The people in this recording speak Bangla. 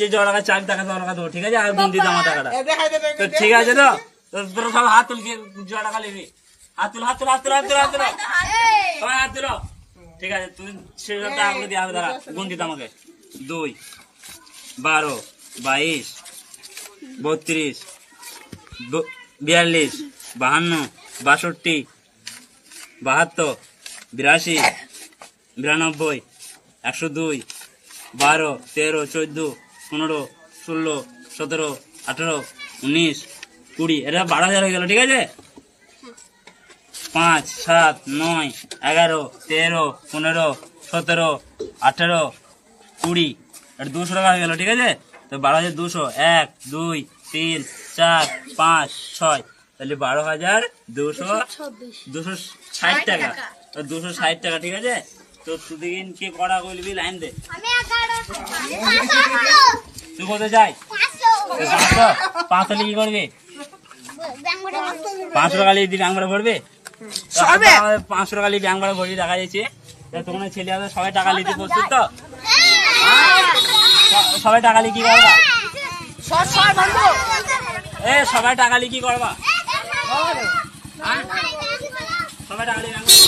যে জ টাকা চার টাকা ছ টাকা দেবো ঠিক আছে? আর টাকাটা। তো ঠিক আছে তো? তো সব হাত তুলকে জ টাকা নিবি হাত তুল হাত তুল হাত তুল হাত তুল হাত তুল। সবাই হাত তুলো। ঠিক আছে সে দিয়ে হবে দাঁড়া। দুই বারো বাইশ বত্রিশ বিয়াল্লিশ বাহান্ন বাষট্টি বাহাত্তর বিরাশি বিরানব্বই একশো দুই বারো তেরো চোদ্দ পনেরো ষোলো সতেরো আঠেরো উনিশ কুড়ি এটা বারো হাজার হয়ে গেল ঠিক আছে? পাঁচ সাত নয় এগারো তেরো পনেরো সতেরো আঠেরো কুড়ি এটা দুশো টাকা হয়ে গেল ঠিক আছে? তো বারো হাজার দুশো এক দুই তিন চার পাঁচ ছয় তাহলে বারো হাজার দুশো দুশো ষাট টাকা। তো দুশো ষাট টাকা ঠিক আছে? তো তুদিন কি করা বলবি লাইন দে। তুই কোথায় যাই পাঁচশো কি করবি পাঁচশো টাকা নিয়ে ব্যাংক ভাড়া ভরবে পাঁচশো টাকা ব্যাংক ভাড়া ভরি দেখা যাচ্ছে তখন ছেলে হবে সবাই টাকা নিতে প্রস্তুত তো সবাই টাকা নিয়ে কি করবা এ সবাই টাকা নিয়ে কি করবা সবাই টাকা নিয়ে